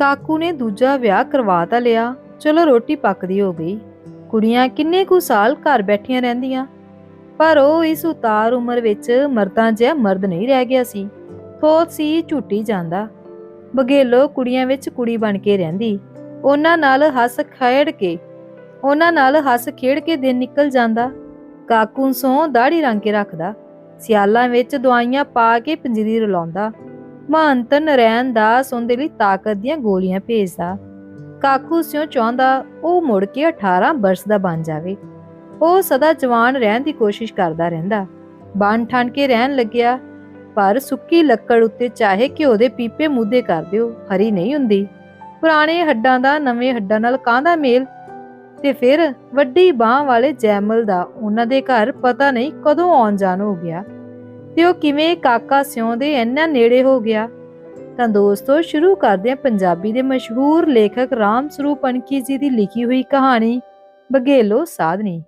ਕਾਕੂ ਨੇ ਦੂਜਾ ਵਿਆਹ ਕਰਵਾ ਤਾਂ ਲਿਆ। ਚਲੋ ਰੋਟੀ ਪੱਕਦੀ ਹੋ ਗਈ। ਕੁੜੀਆਂ ਕਿੰਨੇ ਕੁ ਸਾਲ ਘਰ ਬੈਠੀਆਂ ਰਹਿੰਦੀਆਂ। ਪਰ ਉਹ ਇਸ ਉਤਾਰ ਉਮਰ ਵਿੱਚ ਮਰਦਾਂ ਜਿਹਾ ਮਰਦ ਨਹੀਂ ਰਹਿ ਗਿਆ ਸੀ। ਥੋਤ ਸੀ, ਝੂਟੀ ਜਾਂਦਾ। ਬਗੇਲੋ ਕੁੜੀਆਂ ਵਿੱਚ ਕੁੜੀ ਬਣ ਕੇ ਰਹਿੰਦੀ। ਉਹਨਾਂ ਨਾਲ ਹੱਸ ਖੇਡ ਕੇ, ਉਹਨਾਂ ਨਾਲ ਹੱਸ ਖੇਡ ਕੇ ਦਿਨ ਨਿਕਲ ਜਾਂਦਾ। ਕਾਕੂ ਸੋਂ ਦਾੜੀ ਰੰਗ ਕੇ ਰੱਖਦਾ। ਸਿਆਲਾਂ ਵਿੱਚ ਦਵਾਈਆਂ ਪਾ ਕੇ ਪੰਜੀਰੀ ਰਲਾਉਂਦਾ। ਮਹੰਤ ਨਰੈਣ ਦਾਸ ਉਹਦੇ ਲਈ ਤਾਕਤ ਦੀਆਂ ਗੋਲੀਆਂ ਭੇਜਦਾ। ਕਾਕੂ ਸਿਓ ਚਾਹੁੰਦਾ ਉਹ ਮੁੜ ਕੇ 18 ਵਰਸ਼ ਦਾ ਬਣ ਜਾਵੇ। ਉਹ ਸਦਾ ਜਵਾਨ ਰਹਿਣ ਦੀ ਕੋਸ਼ਿਸ਼ ਕਰਦਾ ਰਹਿੰਦਾ। ਬਣ ਠਣ ਕੇ ਰਹਿਣ ਲੱਗਿਆ, ਪਰ ਸੁੱਕੀ ਲੱਕੜ ਉੱਤੇ ਚਾਹੇ ਘਿਓ ਦੇ ਪੀਪੇ ਮੂਦੇ ਕਰ ਦਿਓ, ਹਰੀ ਨਹੀਂ ਹੁੰਦੀ। ਪੁਰਾਣੇ ਹੱਡਾਂ ਦਾ ਨਵੇਂ ਹੱਡਾਂ ਨਾਲ ਕਾਹਦਾ ਮੇਲ ਤੇ ਫਿਰ ਵੱਡੀ ਬਾਹ ਵਾਲੇ ਜੈਮਲ ਦਾ ਉਹਨਾਂ ਦੇ ਘਰ ਪਤਾ ਨਹੀਂ ਕਦੋਂ ਆਉਣ ਜਾਣ ਹੋ ਗਿਆ। ਤੇ ਉਹ ਕਿਵੇਂ ਕਾਕਾ ਸਿਉਂ ਦੇ ਇੰਨਾ ਨੇੜੇ ਹੋ ਗਿਆ? ਤਾਂ ਦੋਸਤੋ, ਸ਼ੁਰੂ ਕਰਦੇ ਹਾਂ ਪੰਜਾਬੀ ਦੇ ਮਸ਼ਹੂਰ ਲੇਖਕ ਰਾਮ ਸਰੂਪ ਅਨਕੀ ਜੀ ਦੀ ਲਿਖੀ ਹੋਈ ਕਹਾਣੀ ਬਗੇਲੋ ਸਾਧਨੀ।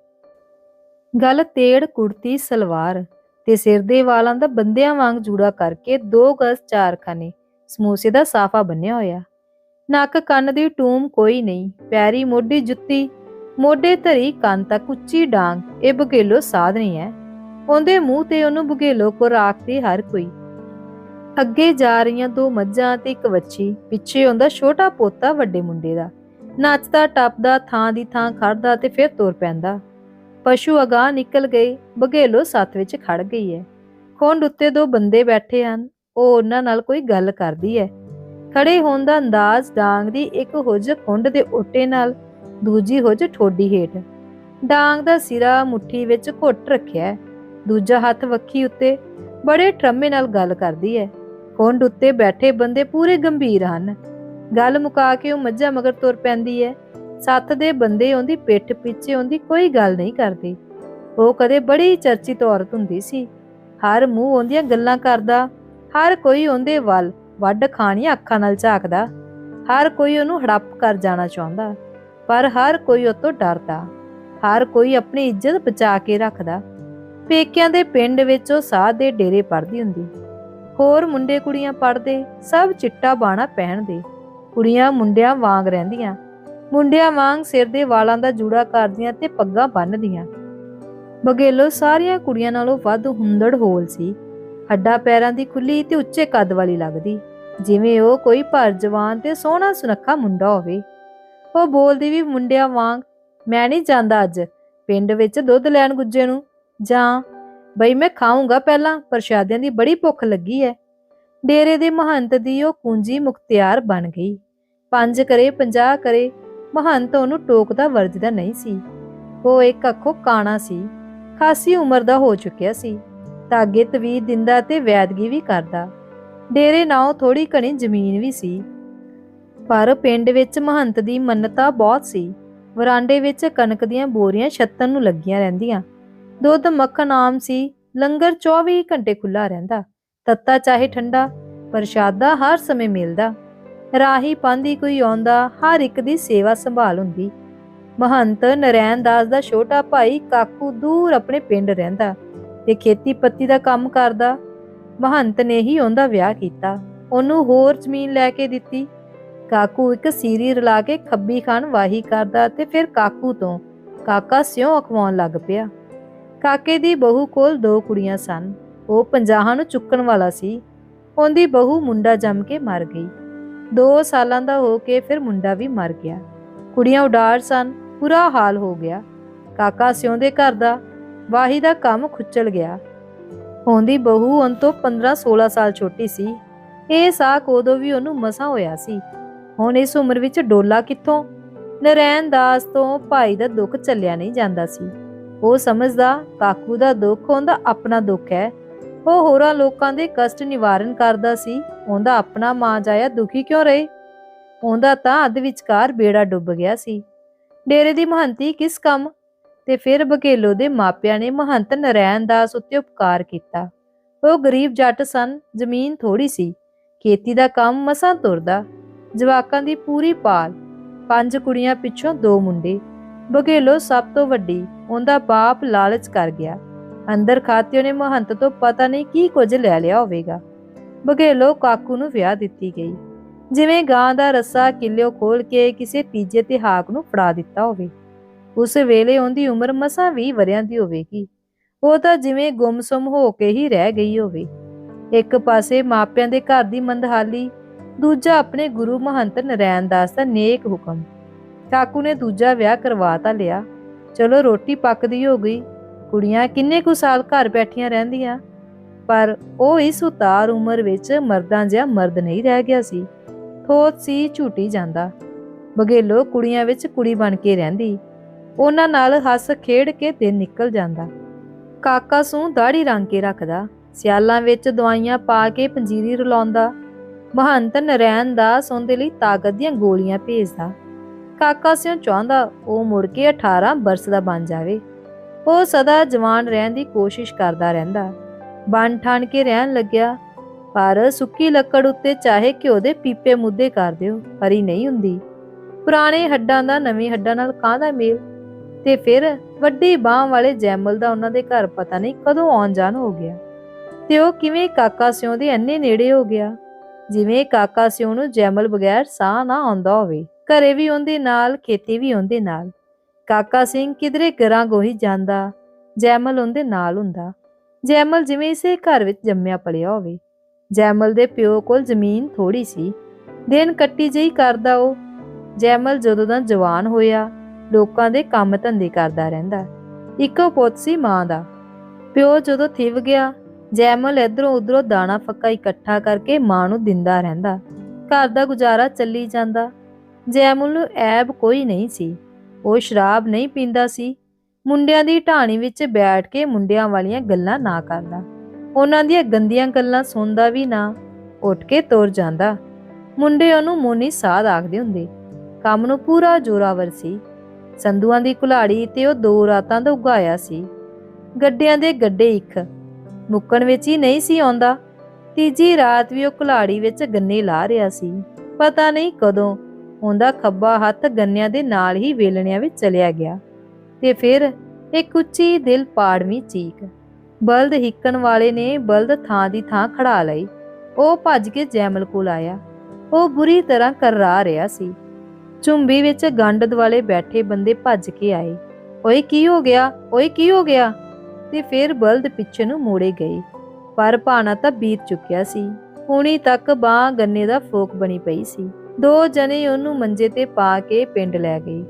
ਗੱਲ ਤੇੜ, ਕੁੜਤੀ, ਸਲਵਾਰ ਤੇ ਸਿਰ ਦੇ ਵਾਲਾਂ ਦਾ ਬੰਦਿਆਂ ਵਾਂਗ ਜੂੜਾ ਕਰਕੇ ਦੋ ਗਜ਼ ਚਾਰ ਖਾਨੇ ਸਮੋਸੇ ਦਾ ਸਾਫਾ ਬੰਨਿਆ ਹੋਇਆ। ਨੱਕ ਕੰਨ ਦੀ ਟੂਮ ਕੋਈ ਨਹੀਂ, ਪੈਰੀ ਮੋਢੀ ਜੁੱਤੀ, ਮੋਢੇ ਧਰੀ ਕੰਨ ਤੱਕ ਉੱਚੀ ਡਾਂਗ, ਇਹ ਬਗੇਲੋ ਸਾਧਨੀ ਹੈ। ਉਹਦੇ ਮੂੰਹ ਤੇ ਉਹਨੂੰ ਬਗੇਲੋ ਕੋ ਰਾਖਦੀ ਹਰ ਕੋਈ। ਅੱਗੇ ਜਾ ਰਹੀਆਂ ਦੋ ਮੱਝਾਂ ਤੇ ਇੱਕ ਵੱਛੀ, ਪਿੱਛੇ ਹੁੰਦਾ ਛੋਟਾ ਪੋਤਾ ਵੱਡੇ ਮੁੰਡੇ ਦਾ। ਨੱਚਦਾ, ਟੱਪਦਾ, ਥਾਂ ਦੀ ਥਾਂ ਖੜਦਾ ਤੇ ਫਿਰ ਤੁਰ ਪੈਂਦਾ। ਪਸ਼ੂ ਅਗਾਹ ਨਿਕਲ ਗਏ, ਬਗੇਲੋ ਸੱਤ ਵਿੱਚ ਖੜ ਗਈ ਹੈ। ਖੁੰਡ ਉੱਤੇ ਦੋ ਬੰਦੇ ਬੈਠੇ ਹਨ, ਉਹ ਉਹਨਾਂ ਨਾਲ ਕੋਈ ਗੱਲ ਕਰਦੀ ਹੈ। ਖੜੇ ਹੋਣ ਦਾ ਅੰਦਾਜ਼ ਡਾਂਗ ਦੀ ਇੱਕ ਹੁੱਜ ਖੁੰਡ ਦੇ ਓਟੇ ਨਾਲ, ਦੂਜੀ ਹੁੱਜ ਠੋਡੀ ਹੇਠ। ਡਾਂਗ ਦਾ ਸਿਰਾ ਮੁੱਠੀ ਵਿੱਚ ਘੁੱਟ ਰੱਖਿਆ ਦੂਜਾ ਹੱਥ ਵੱਖੀ ਉੱਤੇ ਬੜੇ ਟਰਮੇ ਨਾਲ ਗੱਲ ਕਰਦੀ ਹੈ ਕੁੰਡ ਉੱਤੇ ਬੈਠੇ ਬੰਦੇ ਪੂਰੇ ਗੰਭੀਰ ਹਨ। ਗੱਲ ਮੁਕਾ ਕੇ ਉਹ ਮੱਝਾਂ ਮਗਰ ਤੁਰ ਪੈਂਦੀ ਹੈ ਸੱਤ ਦੇ ਬੰਦੇ ਉਹਦੀ ਪਿੱਠ ਪਿੱਛੇ ਉਹਦੀ ਕੋਈ ਗੱਲ ਨਹੀਂ ਕਰਦੇ। ਉਹ ਕਦੇ ਬੜੀ ਚਰਚਿਤ ਔਰਤ ਹੁੰਦੀ ਸੀ। ਹਰ ਮੂੰਹ ਉਹਦੀਆਂ ਗੱਲਾਂ ਕਰਦਾ, ਹਰ ਕੋਈ ਉਹਦੇ ਵੱਲ ਵੱਡ ਖਾਣੀਆਂ ਅੱਖਾਂ ਨਾਲ ਝਾਕਦਾ, ਹਰ ਕੋਈ ਉਹਨੂੰ ਹੜੱਪ ਕਰ ਜਾਣਾ ਚਾਹੁੰਦਾ, ਪਰ ਹਰ ਕੋਈ ਉਹ ਤੋਂ ਡਰਦਾ, ਹਰ ਕੋਈ ਆਪਣੀ ਇੱਜ਼ਤ ਬਚਾ ਕੇ ਰੱਖਦਾ। ਪੇਕਿਆਂ ਦੇ ਪਿੰਡ ਵਿੱਚ ਉਹ ਸਾਧ ਦੇ ਡੇਰੇ ਪੜਦੀ ਹੁੰਦੀ। ਹੋਰ ਮੁੰਡੇ ਕੁੜੀਆਂ ਪੜਦੇ ਸਭ ਚਿੱਟਾ ਬਾਣਾ ਪਹਿਨਦੇ ਕੁੜੀਆਂ ਮੁੰਡਿਆਂ ਵਾਂਗ ਰਹਿੰਦੀਆਂ। ਮੁੰਡਿਆਂ ਵਾਂਗ ਸਿਰ ਦੇ ਵਾਲਾਂ ਦਾ ਜੂੜਾ ਕਰਦੀਆਂ ਤੇ ਪੱਗਾਂ ਬੰਨਦੀਆਂ ਬਗੇਲੋ ਸਾਰੀਆਂ ਕੁੜੀਆਂ ਨਾਲੋਂ ਵੱਧ ਹੁੰਦੜ ਹੋਲ ਸੀ। ਹੱਡਾ ਪੈਰਾਂ ਦੀ ਖੁੱਲੀ ਤੇ ਉੱਚੇ ਕੱਦ ਵਾਲੀ ਲੱਗਦੀ। ਜਿਵੇਂ ਉਹ ਕੋਈ ਭਰ ਜਵਾਨ ਤੇ ਸੋਹਣਾ ਸੁਨੱਖਾ ਮੁੰਡਾ ਹੋਵੇ। ਉਹ ਬੋਲਦੀ ਵੀ ਮੁੰਡਿਆਂ ਵਾਂਗ, ਮੈਂ ਨਹੀਂ ਜਾਂਦਾ ਅੱਜ। ਪਿੰਡ ਵਿੱਚ ਦੁੱਧ ਲੈਣ ਗੁੱਜੇ ਨੂੰ। ਜਾਂ ਬਈ ਮੈਂ ਖਾਊਂਗਾ ਪਹਿਲਾਂ ਪ੍ਰਸ਼ਾਦਿਆਂ ਦੀ ਬੜੀ ਭੁੱਖ ਲੱਗੀ ਹੈ ਡੇਰੇ ਦੇ ਮਹੰਤ ਦੀ ਉਹ ਕੁੰਜੀ ਮੁਖਤਿਆਰ ਬਣ ਗਈ। ਪੰਜ ਕਰੇ 50 ਕਰੇ, ਮਹੰਤ ਉਹਨੂੰ ਟੋਕਦਾ ਵਰਜਦਾ ਨਹੀਂ ਸੀ। ਉਹ ਇੱਕ ਅੱਖੋਂ ਕਾਣਾ ਸੀ। ਖਾਸੀ ਉਮਰ ਦਾ ਹੋ ਚੁੱਕਿਆ ਸੀ। ਤਾਗੇ ਤਵੀਰ ਦਿੰਦਾ ਤੇ ਵੈਦਗੀ ਵੀ ਕਰਦਾ। ਡੇਰੇ ਨਾਲੋਂ ਥੋੜੀ ਘਣੀ ਜ਼ਮੀਨ ਵੀ ਸੀ। ਪਰ ਪਿੰਡ ਵਿੱਚ ਮਹੰਤ ਦੀ ਮੰਨਤਾ ਬਹੁਤ ਸੀ। ਵਰਾਂਡੇ ਵਿੱਚ ਕਣਕ ਦੀਆਂ ਬੋਰੀਆਂ ਛੱਤਨ ਨੂੰ ਲੱਗੀਆਂ ਰਹਿੰਦੀਆਂ। ਦੁੱਧ ਮੱਖਣ ਆਮ ਸੀ, ਲੰਗਰ 24 ਘੰਟੇ ਖੁੱਲਾ ਰਹਿੰਦਾ। ਤੱਤਾ ਚਾਹੇ ਠੰਡਾ ਪ੍ਰਸ਼ਾਦਾ ਹਰ ਸਮੇਂ ਮਿਲਦਾ। ਰਾਹੀ ਪਾਂਦੀ ਕੋਈ ਆਉਂਦਾ, ਹਰ ਇੱਕ ਦੀ ਸੇਵਾ ਸੰਭਾਲ ਹੁੰਦੀ। ਮਹੰਤ ਨਰੈਣ ਦਾਸ ਦਾ ਛੋਟਾ ਭਾਈ ਕਾਕੂ ਦੂਰ ਆਪਣੇ ਪਿੰਡ ਰਹਿੰਦਾ ਤੇ ਖੇਤੀ ਪੱਤੀ ਦਾ ਕੰਮ ਕਰਦਾ। ਮਹੰਤ ਨੇ ਹੀ ਉਹਦਾ ਵਿਆਹ ਕੀਤਾ। ਉਹਨੂੰ ਹੋਰ ਜ਼ਮੀਨ ਲੈ ਕੇ ਦਿੱਤੀ। ਕਾਕੂ ਇੱਕ ਸੀਰੀ ਰਲਾ ਕੇ ਖੱਬੀ ਖਾਨ ਵਾਹੀ ਕਰਦਾ ਤੇ ਫਿਰ ਕਾਕੂ ਤੋਂ ਕਾਕਾ ਸਿਉਂ ਅਖਵਾਉਣ ਲੱਗ ਪਿਆ। ਕਾਕੇ ਦੀ ਬਹੂ ਕੋਲ ਦੋ ਕੁੜੀਆਂ ਸਨ। ਉਹ ਪੰਜਾਹਾਂ ਨੂੰ ਚੁੱਕਣ ਵਾਲਾ ਸੀ। ਉਹਦੀ ਬਹੂ ਮੁੰਡਾ ਜੰਮ ਕੇ ਮਰ ਗਈ। 2 ਸਾਲਾਂ ਦਾ ਹੋ ਕੇ ਫਿਰ ਮੁੰਡਾ ਵੀ ਮਰ ਗਿਆ। ਕੁੜੀਆਂ ਉਡਾਰ ਸਨ, ਬੁਰਾ ਹਾਲ ਹੋ ਗਿਆ। ਕਾਕਾ ਸਿਉਂ ਦੇ ਘਰ ਦਾ, ਵਾਹੀ ਦਾ ਕੰਮ ਖੁੱਚਲ ਗਿਆ। ਉਹਦੀ ਬਹੂ ਉਹਨ ਤੋਂ 15-16 ਸਾਲ ਛੋਟੀ ਸੀ। ਇਹ ਸਾਕ ਉਦੋਂ ਵੀ ਉਹਨੂੰ ਮਸਾ ਹੋਇਆ ਸੀ। ਹੁਣ ਇਸ ਉਮਰ ਵਿੱਚ ਡੋਲਾ ਕਿੱਥੋਂ? ਨਰੈਣ ਦਾਸ ਤੋਂ ਭਾਈ ਦਾ ਦੁੱਖ ਚੱਲਿਆ ਨਹੀਂ ਜਾਂਦਾ ਸੀ। ਉਹ ਸਮਝਦਾ, ਕਾਕੂ ਦਾ ਦੁੱਖ, ਉਹਦਾ ਆਪਣਾ ਦੁੱਖ ਹੈ। ਉਹ ਹੋਰਾਂ ਲੋਕਾਂ ਦੇ ਕਸ਼ਟ ਨਿਵਾਰਨ ਕਰਦਾ ਸੀ। ਉਹਦਾ ਆਪਣਾ ਮਾਂ ਜਾਇਆ ਦੁਖੀ ਕਿਉਂ ਰਹੇ? ਉਹਦਾ ਤਾਂ ਅੱਧ ਵਿਚਕਾਰ ਬੇੜਾ ਡੁੱਬ ਗਿਆ ਸੀ। ਡੇਰੇ ਦੀ ਮਹੰਤੀ ਕਿਸ ਕੰਮ? ਤੇ ਫਿਰ ਬਘੇਲੋ ਦੇ ਮਾਪਿਆਂ ਨੇ ਮਹੰਤ ਨਰੈਣ ਦਾਸ ਉੱਤੇ ਉਪਕਾਰ ਕੀਤਾ। ਉਹ ਗਰੀਬ ਜੱਟ ਸਨ, ਜ਼ਮੀਨ ਥੋੜੀ ਸੀ। ਖੇਤੀ ਦਾ ਕੰਮ ਮਸਾਂ ਤੁਰਦਾ। ਜਵਾਕਾਂ ਦੀ ਪੂਰੀ ਪਾਲ। ਪੰਜ ਕੁੜੀਆਂ ਪਿੱਛੋਂ ਦੋ ਮੁੰਡੇ। ਬਘੇਲੋ ਸਭ ਤੋਂ ਵੱਡੀ। ਉਹਦਾ ਬਾਪ ਲਾਲਚ ਕਰ ਗਿਆ। ਅੰਦਰ ਖਾਤੇ ਨੇ ਮਹੰਤ ਤੋਂ ਪਤਾ ਨਹੀਂ ਕੀ ਕੁਝ ਲੈ ਲਿਆ ਹੋਵੇਗਾ। ਬਘੇਲੋ ਕਾਕੂ ਨੂੰ ਵਿਆਹ ਦਿੱਤੀ ਗਈ। ਜਿਵੇਂ ਗਾਂ ਦਾ ਰੱਸਾ ਕਿੱਲਿਓ ਖੋਲ ਕੇ ਕਿਸੇ ਤੀਜੇ ਤੇ ਹਾਕ ਨੂੰ ਫੜਾ ਦਿੱਤਾ ਹੋਵੇ। ਉਸ ਵੇਲੇ ਉਹਦੀ ਉਮਰ ਮਸਾਂ 20 ਵਰਿਆਂ ਦੀ ਹੋਵੇਗੀ। ਉਹ ਤਾਂ ਜਿਵੇਂ ਗੁੰਮਸੁੰਮ ਹੋ ਕੇ ਹੀ ਰਹਿ ਗਈ ਹੋਵੇ। ਇੱਕ ਪਾਸੇ ਮਾਪਿਆਂ ਦੇ ਘਰ ਦੀ ਮੰਦਹਾਲੀ, ਦੂਜਾ ਆਪਣੇ ਗੁਰੂ ਮਹੰਤ ਨਰੈਣ ਦਾਸ ਦਾ ਨੇਕ ਹੁਕਮ। ਕਾਕੂ ਨੇ ਦੂਜਾ ਵਿਆਹ ਕਰਵਾ ਤਾਂ ਲਿਆ। ਚਲੋ ਰੋਟੀ ਪੱਕਦੀ ਹੋ ਗਈ। ਕੁੜੀਆਂ ਕਿੰਨੇ ਕੁ ਸਾਲ ਘਰ ਬੈਠੀਆਂ ਰਹਿੰਦੀਆਂ। ਪਰ ਉਹ ਇਸ ਉਤਾਰ ਉਮਰ ਵਿੱਚ ਮਰਦਾਂ ਜਿਹਾ ਮਰਦ ਨਹੀਂ ਰਹਿ ਗਿਆ ਸੀ। ਥੋਤ ਸੀ, ਝੂਟੀ ਜਾਂਦਾ। ਬਗੇਲੋ ਕੁੜੀਆਂ ਵਿੱਚ ਕੁੜੀ ਬਣ ਕੇ ਰਹਿੰਦੀ। ਉਹਨਾਂ ਨਾਲ ਹੱਸ ਖੇਡ ਕੇ ਦਿਨ ਨਿਕਲ ਜਾਂਦਾ। ਕਾਕਾ ਸੂ ਦਾੜੀ ਰੰਗ ਕੇ ਰੱਖਦਾ। ਸਿਆਲਾਂ ਵਿੱਚ ਦਵਾਈਆਂ ਪਾ ਕੇ ਪੰਜੀਰੀ ਰਲਾਉਂਦਾ। ਮਹੰਤ ਨਰੈਣ ਦਾ ਸੌਂਦੇ ਲਈ ਤਾਕਤ ਦੀਆਂ ਗੋਲੀਆਂ ਭੇਜਦਾ। ਕਾਕਾ ਸਿਉ ਚਾਹੁੰਦਾ ਉਹ ਮੁੜ ਕੇ 18 ਬਰਸ ਦਾ ਬਣ ਜਾਵੇ। ਉਹ ਸਦਾ ਜਵਾਨ ਰਹਿਣ ਦੀ ਕੋਸ਼ਿਸ਼ ਕਰਦਾ ਰਹਿੰਦਾ। ਬਣ ਠਾਣ ਕੇ ਰਹਿਣ ਲੱਗਿਆ। ਪਰ ਸੁੱਕੀ ਲੱਕੜ ਉੱਤੇ ਚਾਹੇ ਘਿਓ ਦੇ ਪੀਪੇ ਮੁੱਦੇ ਕਰ ਦਿਓ, ਹਰੀ ਨਹੀਂ ਹੁੰਦੀ। ਪੁਰਾਣੇ ਹੱਡਾਂ ਦਾ ਨਵੇਂ ਹੱਡਾਂ ਨਾਲ ਕਾਹਦਾ ਮੇਲ? ਤੇ ਫਿਰ ਵੱਡੀ ਬਾਹ ਵਾਲੇ ਜੈਮਲ ਦਾ ਉਹਨਾਂ ਦੇ ਘਰ ਪਤਾ ਨਹੀਂ ਕਦੋਂ ਆਉਣ ਜਾਣ ਹੋ ਗਿਆ। ਤੇ ਉਹ ਕਿਵੇਂ ਕਾਕਾ ਸਿਉਂ ਦੇ ਇੰਨੇ ਨੇੜੇ ਹੋ ਗਿਆ? ਜਿਵੇਂ ਕਾਕਾ ਸਿਉਂ ਨੂੰ ਜੈਮਲ ਬਗੈਰ ਸਾਹ ਨਾ ਆਉਂਦਾ ਹੋਵੇ। ਘਰੇ ਵੀ ਉਹਦੇ ਨਾਲ, ਖੇਤੀ ਵੀ ਉਹਦੇ ਨਾਲ। ਕਾਕਾ ਸਿੰਘ ਕਿਧਰੇ ਗਰਾਂ ਗੋਹੀ ਜਾਂਦਾ, ਜੈਮਲ ਉਹਦੇ ਨਾਲ ਹੁੰਦਾ। ਜੈਮਲ ਜਿਵੇਂ ਇਸੇ ਘਰ ਵਿੱਚ ਜੰਮਿਆ ਪਲਿਆ ਹੋਵੇ। ਜੈਮਲ ਦੇ ਪਿਓ ਕੋਲ ਜ਼ਮੀਨ ਥੋੜੀ ਸੀ। ਦਿਨ ਕੱਟੀ ਜਿਹੀ ਕਰਦਾ ਉਹ। ਜੈਮਲ ਜਦੋਂ ਦਾ ਜਵਾਨ ਹੋਇਆ, ਲੋਕਾਂ ਦੇ ਕੰਮ ਧੰਦੇ ਕਰਦਾ ਰਹਿੰਦਾ। ਇੱਕੋ ਪੁੱਤ ਸੀ ਮਾਂ ਦਾ। ਪਿਓ ਜਦੋਂ ਥਿਵ ਗਿਆ, ਜੈਮਲ ਇਧਰੋਂ ਉਧਰੋਂ ਦਾਣਾ ਫੱਕਾ ਇਕੱਠਾ ਕਰਕੇ ਮਾਂ ਨੂੰ ਦਿੰਦਾ ਰਹਿੰਦਾ। ਘਰ ਦਾ ਗੁਜ਼ਾਰਾ ਚੱਲੀ ਜਾਂਦਾ। ਜੈਮੁਲ ਨੂੰ ਐਬ ਕੋਈ ਨਹੀਂ ਸੀ, ਉਹ ਸ਼ਰਾਬ ਨਹੀਂ ਪੀਂਦਾ ਸੀ। ਮੁੰਡਿਆਂ ਦੀ ਢਾਣੀ ਵਿੱਚ ਬੈਠ ਕੇ ਮੁੰਡਿਆਂ ਵਾਲੀਆਂ ਗੱਲਾਂ ਨਾ ਕਰਦਾ। ਉਹਨਾਂ ਦੀਆਂ ਗੰਦੀਆਂ ਗੱਲਾਂ ਸੁਣਦਾ ਵੀ ਨਾ, ਉੱਠ ਕੇ ਤੁਰ ਜਾਂਦਾ। ਮੁੰਡੇ ਉਹਨੂੰ ਮੋਨੀ ਸਾਧ ਆਖਦੇ ਹੁੰਦੇ। ਕੰਮ ਨੂੰ ਪੂਰਾ ਜੋਰਾਵਰ ਸੀ। ਸੰਧੂਆਂ ਦੀ ਕੁਲਾੜੀ ਤੇ ਉਹ ਦੋ ਰਾਤਾਂ ਦਾ ਉਗਾਇਆ ਸੀ। ਗੱਡਿਆਂ ਦੇ ਗੱਡੇ ਇੱਕ। ਮੁੱਕਣ ਵਿੱਚ ਹੀ ਨਹੀਂ ਸੀ ਆਉਂਦਾ। ਤੀਜੀ ਰਾਤ ਵੀ ਉਹ ਕੁਲਾੜੀ ਵਿੱਚ ਗੰਨੇ ਲਾ ਰਿਹਾ ਸੀ। ਪਤਾ ਨਹੀਂ ਕਦੋਂ ਉਹਦਾ ਖੱਬਾ ਹੱਥ ਗੰਨਿਆਂ ਦੇ ਨਾਲ ਹੀ ਵੇਲਣਿਆਂ ਵਿੱਚ ਚਲਿਆ ਗਿਆ ਤੇ ਫਿਰ ਇੱਕ ਉੱਚੀ ਦਿਲ ਪਾੜਵੀਂ ਚੀਕ। ਬਲਦ ਹਿੱਕਣ ਵਾਲੇ ਨੇ ਬਲਦ ਥਾਂ ਦੀ ਥਾਂ ਖੜਾ ਲਈ। ਉਹ ਭੱਜ ਕੇ ਜੈਮਲ ਕੋਲ ਆਇਆ। ਉਹ ਬੁਰੀ ਤਰ੍ਹਾਂ ਕਰਰਾ ਰਿਹਾ ਸੀ। ਝੁੰਬੀ ਵਿੱਚ ਗੰਡ ਦੁਆਲੇ ਬੈਠੇ ਬੰਦੇ ਭੱਜ ਕੇ ਆਏ। ਓਏ, ਕੀ ਹੋ ਗਿਆ? ਓਏ, ਕੀ ਹੋ ਗਿਆ? ਤੇ ਫਿਰ ਬਲਦ ਪਿੱਛੇ ਨੂੰ ਮੋੜੇ ਗਏ। ਪਰ ਭਾਣਾ ਤਾਂ ਬੀਤ ਚੁੱਕਿਆ ਸੀ। ਹੁਣੀ ਤੱਕ ਬਾਹ ਗੰਨੇ ਦਾ ਫੋਕ ਬਣੀ ਪਈ ਸੀ। ਦੋ ਜਣੇ ਉਹਨੂੰ ਮੰਜੇ ਤੇ ਪਾ ਕੇ ਪਿੰਡ ਲੈ ਗਏ।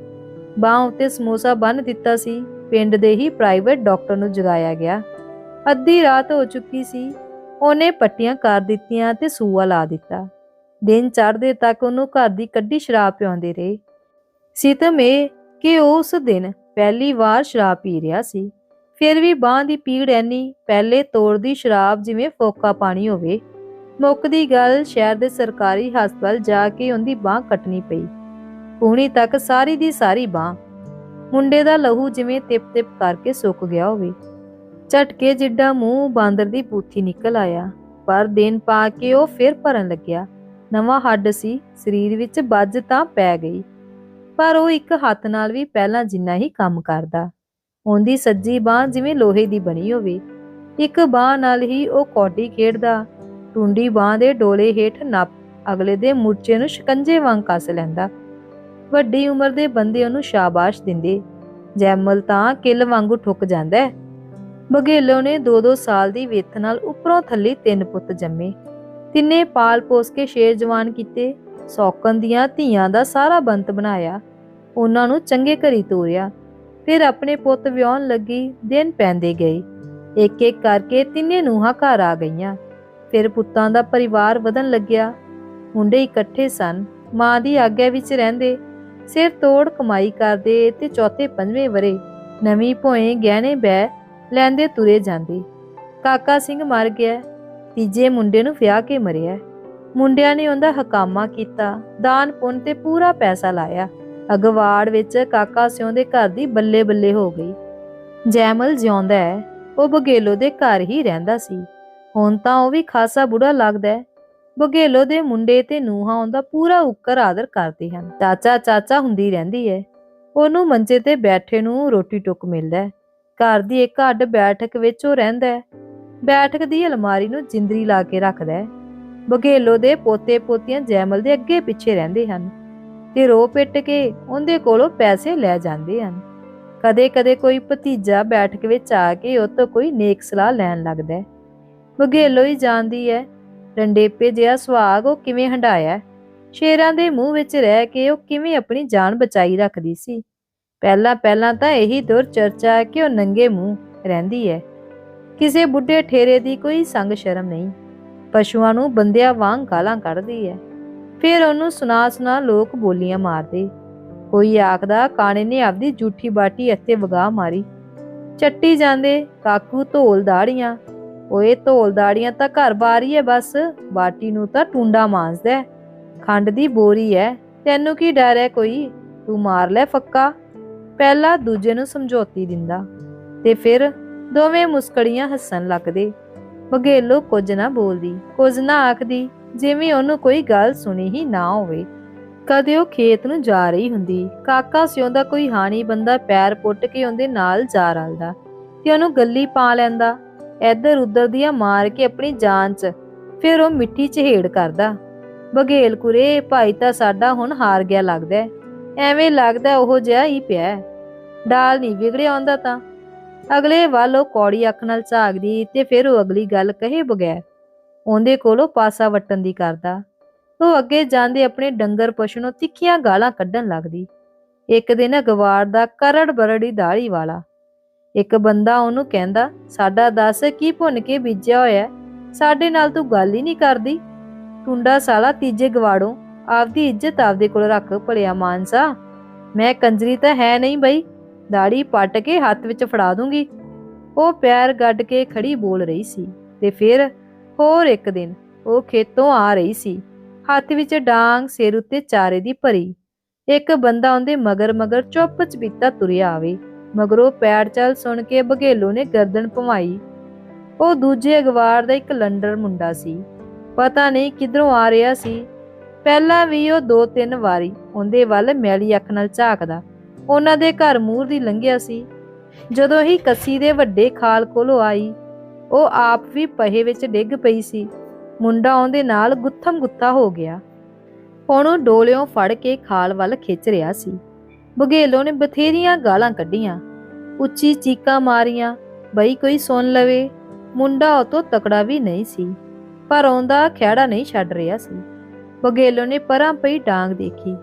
ਬਾਹ ਉੱਤੇ ਸਮੋਸਾ ਬੰਨ ਦਿੱਤਾ ਸੀ। ਪਿੰਡ ਦੇ ਹੀ ਪ੍ਰਾਈਵੇਟ ਡਾਕਟਰ ਨੂੰ ਜਗਾਇਆ ਗਿਆ। ਅੱਧੀ ਰਾਤ ਹੋ ਚੁੱਕੀ ਸੀ। ਉਹਨੇ ਪੱਟੀਆਂ ਕਰ ਦਿੱਤੀਆਂ ਤੇ ਸੂਆ ਲਾ ਦਿੱਤਾ। ਦਿਨ ਚੜ੍ਹਦੇ ਤੱਕ ਉਹਨੂੰ ਘਰ ਦੀ ਕੱਢੀ ਸ਼ਰਾਬ ਪਿਆਉਂਦੇ ਰਹੇ। ਸਿਤਮ ਇਹ ਕਿ ਉਹ ਉਸ ਦਿਨ ਪਹਿਲੀ ਵਾਰ ਸ਼ਰਾਬ ਪੀ ਰਿਹਾ ਸੀ। ਫਿਰ ਵੀ ਬਾਹ ਦੀ ਪੀੜ ਐਨੀ ਪਹਿਲੇ ਤੋੜਦੀ ਸ਼ਰਾਬ ਜਿਵੇਂ ਫੋਕਾ ਪਾਣੀ ਹੋਵੇ ਮੁੱਕਦੀ ਗੱਲ ਸ਼ਹਿਰ ਦੇ ਸਰਕਾਰੀ ਹਸਪਤਾਲ ਜਾ ਕੇ ਉਹਦੀ ਬਾਹ ਕੱਟਣੀ ਪਈ। ਪੂਣੀ ਤੱਕ ਸਾਰੀ ਦੀ ਸਾਰੀ ਬਾਹ। ਮੁੰਡੇ ਦਾ ਲਹੂ ਜਿਵੇਂ ਤਿਪ-ਤਿਪ ਕਰਕੇ ਸੁੱਕ ਗਿਆ ਹੋਵੇ। ਝਟਕੇ ਜਿੱਡਾ ਮੂੰਹ ਬਾਂਦਰ ਦੀ ਪੂਥੀ ਨਿਕਲ ਆਇਆ। ਪਰ ਦਿਨ ਪਾ ਕੇ ਉਹ ਫਿਰ ਭਰਨ ਲੱਗਿਆ। ਨਵਾਂ ਹੱਡ ਸੀ, ਸਰੀਰ ਵਿੱਚ ਵੱਜ ਤਾਂ ਪੈ ਗਈ। ਪਰ ਉਹ ਇੱਕ ਹੱਥ ਨਾਲ ਵੀ ਪਹਿਲਾਂ ਜਿੰਨਾ ਹੀ ਕੰਮ ਕਰਦਾ। ਉਹਦੀ ਸੱਜੀ ਬਾਹ ਜਿਵੇਂ ਲੋਹੇ ਦੀ ਬਣੀ ਹੋਵੇ। ਇੱਕ ਬਾਹ ਨਾਲ ਹੀ ਉਹ ਕੌਡੀ ਖੇਡਦਾ। ਟੁੰਡੀ ਬਾਹ ਦੇ ਡੋਲੇ ਹੇਠ ਨੱਪ, ਅਗਲੇ ਦੇ ਮੁੱਚੇ ਨੂੰ ਸ਼ਿਕੰਜੇ ਵਾਂਗ ਕੱਸ ਲੈਂਦਾ। ਵੱਡੀ ਉਮਰ ਦੇ ਬੰਦੇ ਉਹਨੂੰ ਸ਼ਾਬਾਸ਼ ਦਿੰਦੇ। ਜੈਮਲ ਤਾਂ ਕਿੱਲ ਵਾਂਗੂ ਠੁੱਕ ਜਾਂਦਾ ਹੈ। ਬਘੇਲੋ ਨੇ 2-2 ਸਾਲ ਦੀ ਵਿੱਥ ਨਾਲ ਉੱਪਰੋਂ ਥੱਲੇ ਤਿੰਨ ਪੁੱਤ ਜੰਮੇ। ਤਿੰਨੇ ਪਾਲ ਪੋਸ ਕੇ ਸ਼ੇਰ ਜਵਾਨ ਕੀਤੇ। ਸੌਕਣ ਦੀਆਂ ਧੀਆਂ ਦਾ ਸਾਰਾ ਬੰਤ ਬਣਾਇਆ। ਉਹਨਾਂ ਨੂੰ ਚੰਗੇ ਘਰੀ ਤੋਰਿਆ। ਫਿਰ ਆਪਣੇ ਪੁੱਤ ਵਿਆਹਣ ਲੱਗੀ, ਦਿਨ ਪੈਂਦੇ ਗਏ। ਇੱਕ ਇੱਕ ਕਰਕੇ ਤਿੰਨੇ ਨੂੰਹਾਂ ਘਰ ਆ ਗਈਆਂ। ਫਿਰ ਪੁੱਤਾਂ ਦਾ ਪਰਿਵਾਰ ਵਧਣ ਲੱਗਿਆ। ਮੁੰਡੇ ਇਕੱਠੇ ਸਨ। ਮਾਂ ਦੀ ਆਗਿਆ ਵਿੱਚ ਰਹਿੰਦੇ। ਸਿਰ ਤੋੜ ਕਮਾਈ ਕਰਦੇ ਤੇ ਚੌਥੇ ਪੰਜਵੇਂ ਵਰੇ ਨਵੀਂ ਭੋਏ ਗਹਿਣੇ ਬੈ ਲੈਂਦੇ ਤੁਰੇ ਜਾਂਦੇ। ਕਾਕਾ ਸਿੰਘ ਮਰ ਗਿਆ। ਤੀਜੇ ਮੁੰਡੇ ਨੂੰ ਵਿਆਹ ਕੇ ਮਰਿਆ। ਮੁੰਡਿਆਂ ਨੇ ਉਹਦਾ ਹਕਾਮਾ ਕੀਤਾ। ਦਾਨ ਪੁੰਨ ਤੇ ਪੂਰਾ ਪੈਸਾ ਲਾਇਆ। ਅਗਵਾੜ ਵਿੱਚ ਕਾਕਾ ਸਿਉਂ ਦੇ ਘਰ ਦੀ ਬੱਲੇ ਬੱਲੇ ਹੋ ਗਈ। ਜੈਮਲ ਜਿਉਂਦਾ ਹੈ। ਉਹ ਬਗੇਲੋ ਦੇ ਘਰ ਹੀ ਰਹਿੰਦਾ ਸੀ। ਹੁਣ ਤਾਂ ਉਹ ਵੀ ਖਾਸਾ ਬੁੜਾ ਲੱਗਦਾ ਹੈ। ਬਗੇਲੋ ਦੇ ਮੁੰਡੇ ਤੇ ਨੂਹਾਂ ਉਹਦਾ ਪੂਰਾ ਉੱਕਰ ਆਦਰ ਕਰਦੇ ਹਨ। ਚਾਚਾ ਚਾਚਾ ਹੁੰਦੀ ਰਹਿੰਦੀ ਹੈ। ਉਹਨੂੰ ਮੰਜੇ ਤੇ ਬੈਠੇ ਨੂੰ ਰੋਟੀ ਟੁੱਕ ਮਿਲਦਾ ਘਰ ਦੀ ਇੱਕ ਅੱਡ ਬੈਠਕ ਵਿੱਚ ਉਹ ਰਹਿੰਦਾ ਬੈਠਕ ਦੀ ਅਲਮਾਰੀ ਨੂੰ ਜਿੰਦਰੀ ਲਾ ਕੇ ਰੱਖਦਾ ਹੈ। ਬਘੇਲੋ ਦੇ ਪੋਤੇ ਪੋਤੀਆਂ ਜੈਮਲ ਦੇ ਅੱਗੇ ਪਿੱਛੇ ਰਹਿੰਦੇ ਹਨ ਤੇ ਰੋ ਪਿੱਟ ਕੇ ਉਹਦੇ ਕੋਲੋਂ ਪੈਸੇ ਲੈ ਜਾਂਦੇ ਹਨ। ਕਦੇ-ਕਦੇ ਕੋਈ ਭਤੀਜਾ ਬੈਠਕ ਵਿੱਚ ਆ ਕੇ ਉਹ ਤੋਂ ਕੋਈ ਨੇਕ ਸਲਾਹ ਲੈਣ ਲੱਗਦਾ ਹੈ। ਬਘੇਲੋ ਹੀ ਜਾਣਦੀ ਹੈ ਰੰਡੇਪੇ ਜਿਹਾ ਸੁਹਾਗ, ਉਹ ਕਿਵੇਂ ਹੰਡਾਇਆ ਸ਼ੇਰਾਂ ਦੇ ਮੂੰਹ ਵਿੱਚ ਰਹਿ ਕੇ ਉਹ ਕਿਵੇਂ ਆਪਣੀ ਜਾਨ ਬਚਾਈ ਰੱਖਦੀ ਸੀ? ਪਹਿਲਾਂ ਪਹਿਲਾਂ ਤਾਂ ਇਹੀ ਦੁਰ ਚਰਚਾ ਹੈ ਕਿ ਉਹ ਨੰਗੇ ਮੂੰਹ ਰਹਿੰਦੀ ਹੈ ਕਿਸੇ ਬੁੱਢੇ ਠੇਰੇ ਦੀ ਕੋਈ ਸੰਗ ਸ਼ਰਮ ਨਹੀਂ। ਪਸ਼ੂਆਂ ਨੂੰ ਬੰਦਿਆਂ ਵਾਂਗ ਗਾਲਾਂ ਕੱਢਦੀ ਹੈ ਫਿਰ ਉਹਨੂੰ ਸੁਣਾ ਸੁਣਾ ਲੋਕ ਬੋਲੀਆਂ ਮਾਰਦੇ। ਕੋਈ ਆਖਦਾ, ਕਾਣੇ ਨੇ ਆਪਦੀ ਝੂਠੀ ਬਾਟੀ ਇੱਥੇ ਵਗਾ ਮਾਰੀ। ਚੱਟੀ ਜਾਂਦੇ, ਕਾਕੂ ਢੋਲ ਦਾੜੀਆਂ ਓਏ ਢੋਲ ਦਾੜੀਆਂ ਤਾਂ ਘਰ ਬਾਰ ਹੀ ਹੈ ਬਸ, ਬਾਟੀ ਨੂੰ ਤਾਂ ਟੁੰਡਾ ਮਾਂਜਦਾ ਖੰਡ ਦੀ ਬੋਰੀ ਹੈ ਤੈਨੂੰ ਕੀ ਡਰ ਹੈ ਕੋਈ? ਤੂੰ ਮਾਰ ਲੈ ਫੱਕਾ। ਪਹਿਲਾ ਦੂਜੇ ਨੂੰ ਸਮਝੌਤੀ ਦਿੰਦਾ, ਤੇ ਫਿਰ ਦੋਵੇਂ ਮੁਸਕੜੀਆਂ ਹੱਸਣ ਲੱਗਦੇ। ਬਘੇਲੋ ਕੁਝ ਨਾ ਬੋਲਦੀ, ਕੁਝ ਨਾ ਆਖਦੀ, ਜਿਵੇਂ ਉਹਨੂੰ ਕੋਈ ਗੱਲ ਸੁਣੀ ਹੀ ਨਾ ਹੋਵੇ। ਕਦੇ ਉਹ ਖੇਤ ਨੂੰ ਜਾ ਰਹੀ ਹੁੰਦੀ, ਕਾਕਾ ਸਿਉਂਦਾ ਕੋਈ ਹਾਣੀ ਬੰਦਾ ਪੈਰ ਪੁੱਟ ਕੇ ਉਹਦੇ ਨਾਲ ਜਾ ਰਲਦਾ, ਤੇ ਉਹਨੂੰ ਗੱਲੀ ਪਾ ਲੈਂਦਾ। ਇੱਧਰ ਉੱਧਰ ਦੀਆਂ ਮਾਰ ਕੇ ਆਪਣੀ ਜਾਨ 'ਚ, ਫਿਰ ਉਹ ਮਿੱਠੀ ਚਹੇੜ ਕਰਦਾ। ਬਘੇਲ ਕੁਰੇ, ਭਾਈ ਤਾਂ ਸਾਡਾ ਹੁਣ ਹਾਰ ਗਿਆ ਲੱਗਦਾ ਐਵੇਂ ਲੱਗਦਾ ਉਹ ਜਿਹਾ ਹੀ ਪਿਆ ਡਾਲ ਨਹੀਂ ਵਿਗੜਿਆ ਆਉਂਦਾ ਤਾਂ। ਅਗਲੇ ਵੱਲ ਉਹ ਕੌੜੀ ਅੱਖ ਨਾਲ ਝਾਕਦੀ ਤੇ ਫਿਰ ਉਹ ਅਗਲੀ ਗੱਲ ਕਹੇ ਬਗੈਰ, ਉਹਦੇ ਕੋਲੋਂ ਪਾਸਾ ਵਟਣ ਦੀ ਕਰਦਾ। ਉਹ ਅੱਗੇ ਜਾਂਦੇ ਆਪਣੇ ਡੰਗਰ ਪਸ਼ੂ ਨੂੰ ਤਿੱਖੀਆਂ ਗਾਲਾਂ ਕੱਢਣ ਲੱਗਦੀ। ਇੱਕ ਦਿਨ ਗਵਾਰ ਦਾ ਕਰੜ ਬਰੜੀ ਦਾੜੀ ਵਾਲਾ ਇੱਕ ਬੰਦਾ ਉਹਨੂੰ ਕਹਿੰਦਾ, ਸਾਡਾ ਦੱਸ ਕੀ ਭੁੰਨ ਕੇ ਬੀਜਿਆ ਹੋਇਆ? ਸਾਡੇ ਨਾਲ ਤੂੰ ਗੱਲ ਹੀ ਨਹੀਂ ਕਰਦੀ। ਟੁੰਡਾ ਸਾਲਾ ਤੀਜੇ ਗਵਾੜੋਂ ਆਪਦੀ ਇੱਜ਼ਤ ਆਪਦੇ ਕੋਲ ਰੱਖ ਭਲਿਆ ਮਾਨਸਾ। ਮੈਂ ਕੰਜਰੀ ਤਾਂ ਹੈ ਨਹੀਂ ਬਈ। ਦਾੜੀ ਪੱਟ ਕੇ ਹੱਥ ਵਿੱਚ ਫੜਾ ਦੂੰਗੀ। ਉਹ ਪੈਰ ਗੱਡ ਕੇ ਖੜੀ ਬੋਲ ਰਹੀ ਸੀ ਤੇ ਫਿਰ ਹੋਰ ਇੱਕ ਦਿਨ ਉਹ ਖੇਤੋਂ ਆ ਰਹੀ ਸੀ। ਹੱਥ ਵਿੱਚ ਡਾਂਗ ਸਿਰ ਉੱਤੇ ਚਾਰੇ ਦੀ ਭਰੀ। ਇੱਕ ਬੰਦਾ ਉਹਦੇ ਮਗਰ ਮਗਰ ਚੁੱਪ ਚਪੀਤਾ ਤੁਰਿਆ ਆਵੇ। ਮਗਰੋਂ ਪੈਰ ਚੱਲ ਸੁਣ ਕੇ ਬਘੇਲੂ ਨੇ ਗਰਦਨ ਭਮਾਈ ਉਹ ਦੂਜੇ ਅਗਵਾਰ ਦਾ ਇੱਕ ਲੰਡਰ ਮੁੰਡਾ ਸੀ। ਪਤਾ ਨਹੀਂ ਕਿਧਰੋਂ ਆ ਰਿਹਾ ਸੀ। ਪਹਿਲਾਂ ਵੀ ਉਹ ਦੋ ਤਿੰਨ ਵਾਰੀ ਉਹਦੇ ਵੱਲ ਮੈਲੀ ਅੱਖ ਨਾਲ ਝਾਕਦਾ। ਉਹਨਾਂ ਦੇ ਘਰ ਮੂਰ ਦੀ ਲੰਘਿਆ ਸੀ। ਜਦੋਂ ਹੀ ਕੱਸੀ ਦੇ ਵੱਡੇ ਖਾਲ ਕੋਲੋਂ ਆਈ, ਉਹ ਆਪ ਵੀ ਪਹੇ ਵਿੱਚ ਡਿੱਗ ਪਈ ਸੀ। ਮੁੰਡਾ ਉਹਦੇ ਨਾਲ ਗੁੱਥਮ ਗੁੱਥਾ ਹੋ ਗਿਆ। ਉਹਨੂੰ ਡੋਲਿਓਂ ਫੜ ਕੇ ਖਾਲ ਵੱਲ ਖਿੱਚ ਰਿਹਾ ਸੀ। ਬਘੇਲੋ ਨੇ ਬਥੇਰੀਆਂ ਗਾਲਾਂ ਕੱਢੀਆਂ। ਉੱਚੀ ਚੀਕਾਂ ਮਾਰੀਆਂ, ਬਈ ਕੋਈ ਸੁਣ ਲਵੇ। ਮੁੰਡਾ ਉਹ ਤੋਂ ਤਕੜਾ ਵੀ ਨਹੀਂ ਸੀ, ਪਰ ਆਉਂਦਾ ਖਿਹੜਾ ਨਹੀਂ ਛੱਡ ਰਿਹਾ ਸੀ। ਬਘੇਲੋ ਨੇ ਪਰਾਂ ਪਈ ਡਾਂਗ ਦੇਖੀ।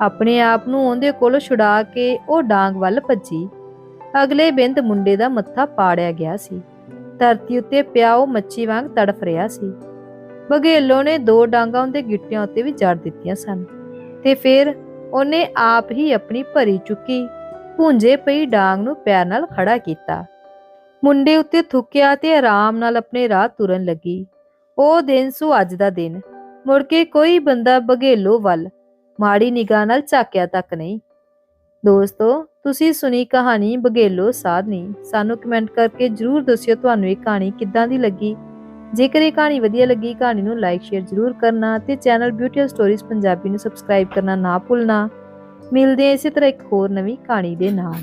ਆਪਣੇ ਆਪ ਨੂੰ ਉਹਦੇ ਕੋਲੋਂ ਛੁਡਾ ਕੇ ਉਹ ਡਾਂਗ ਵੱਲ ਭੱਜੀ। ਅਗਲੇ ਬਿੰਦ ਮੁੰਡੇ ਦਾ ਮੱਥਾ ਪਾੜਿਆ ਗਿਆ ਸੀ। ਧਰਤੀ ਉੱਤੇ ਪਿਆ ਉਹ ਮੱਛੀ ਵਾਂਗ ਤੜਫ ਰਿਹਾ ਸੀ। ਬਘੇਲੋ ਨੇ ਦੋ ਡਾਂਗਾਂ ਉਹਦੇ ਗਿੱਟਿਆਂ ਉੱਤੇ ਵੀ ਜੜ ਦਿੱਤੀਆਂ ਸਨ। ਤੇ ਫਿਰ ਉਹਨੇ ਆਪ ਹੀ ਆਪਣੀ ਭਰੀ ਚੁੱਕੀ, ਭੁੰਜੇ ਪਈ ਡਾਂਗ ਨੂੰ ਪੈਰ ਨਾਲ ਖੜਾ ਕੀਤਾ। ਮੁੰਡੇ ਉੱਤੇ ਥੁੱਕਿਆ ਤੇ ਆਰਾਮ ਨਾਲ ਆਪਣੇ ਰਾਹ ਤੁਰਨ ਲੱਗੀ। ਉਹ ਦਿਨ ਸੁ ਅੱਜ ਦਾ ਦਿਨ। ਮੁੜ ਕੇ ਕੋਈ ਬੰਦਾ ਬਘੇਲੋ ਵੱਲ, ਮਾੜੀ ਨਿਗਾਹ ਨਾਲ ਝਾਕਿਆ ਤੱਕ ਨਹੀਂ। ਦੋਸਤੋ, ਤੁਸੀਂ ਸੁਣੀ ਕਹਾਣੀ ਬਘੇਲੋ ਸਾਧਨੀ। ਸਾਨੂੰ ਕਮੈਂਟ ਕਰਕੇ ਜਰੂਰ ਦੱਸਿਓ ਤੁਹਾਨੂੰ ਇਹ ਕਹਾਣੀ ਕਿੱਦਾਂ ਦੀ ਲੱਗੀ। ਜੇਕਰ ਇਹ ਕਹਾਣੀ ਵਧੀਆ ਲੱਗੀ, ਕਹਾਣੀ ਨੂੰ ਲਾਈਕ ਸ਼ੇਅਰ ਜਰੂਰ ਕਰਨਾ ਤੇ ਚੈਨਲ ਬਿਊਟੀ ਸਟੋਰੀਜ਼ ਪੰਜਾਬੀ ਨੂੰ ਸਬਸਕ੍ਰਾਈਬ ਕਰਨਾ ਨਾ ਭੁੱਲਣਾ। ਮਿਲਦੇ ਹਾਂ ਇਸੇ ਤਰ੍ਹਾਂ ਇੱਕ ਹੋਰ ਨਵੀਂ ਕਹਾਣੀ ਦੇ ਨਾਲ।